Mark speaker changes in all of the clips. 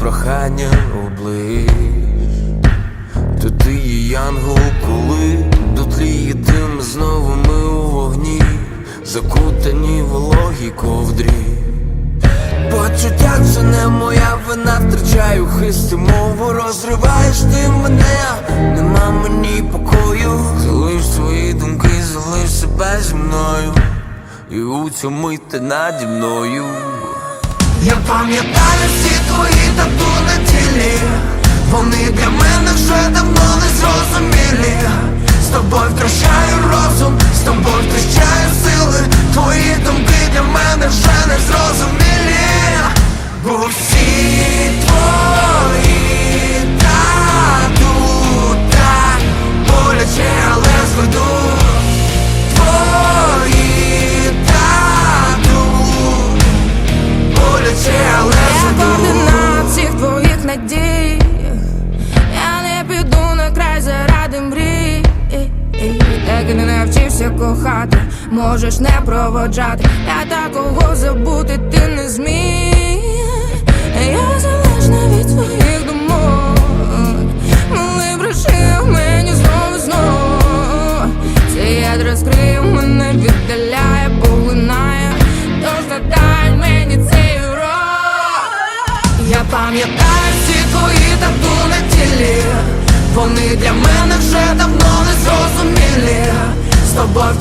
Speaker 1: прохання оближ То ти є янгол, коли дотліє дим знову ми у вогні, закутані в вологій ковдрі. Почуття це не моя вина, втрачаю хисти мову, розриваєш ти мене, нема мені покою. Залиш свої думки, залиш себе зі мною, і у мить ти наді мною.
Speaker 2: Я пам'ятаю всі твої тату не
Speaker 3: кохати, можеш не проводжати. Я такого забути ти не зміг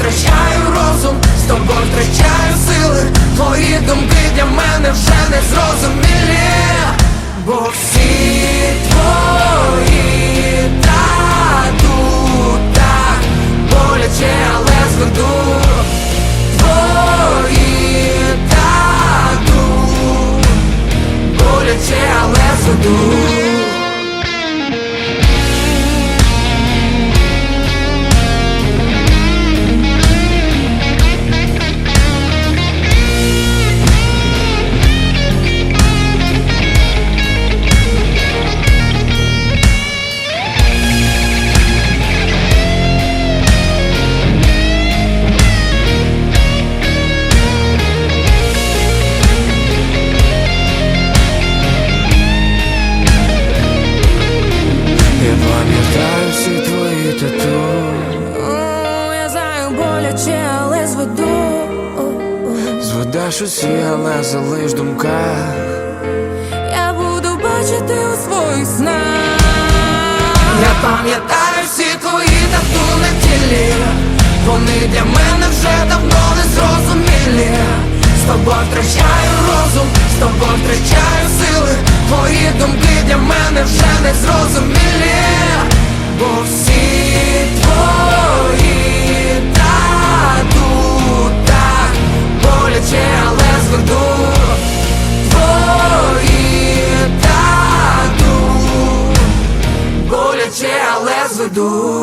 Speaker 2: втрачаю розум, з тобою втрачаю сили. Твої думки для мене вже не зрозумілі. Бо всі твої тату так боляче, але зведу Твої тату боляче, але
Speaker 1: твої тату.
Speaker 3: Я знаю боляче, але зведу.
Speaker 1: Зведеш усі, але залиш думка.
Speaker 3: Я буду бачити у своїх снах.
Speaker 2: Я пам'ятаю всі твої тату на тілі. Вони для мене вже давно не зрозумілі. З тобою втрачаю розум, з тобою втрачаю сили. Твої думки для мене вже не задумался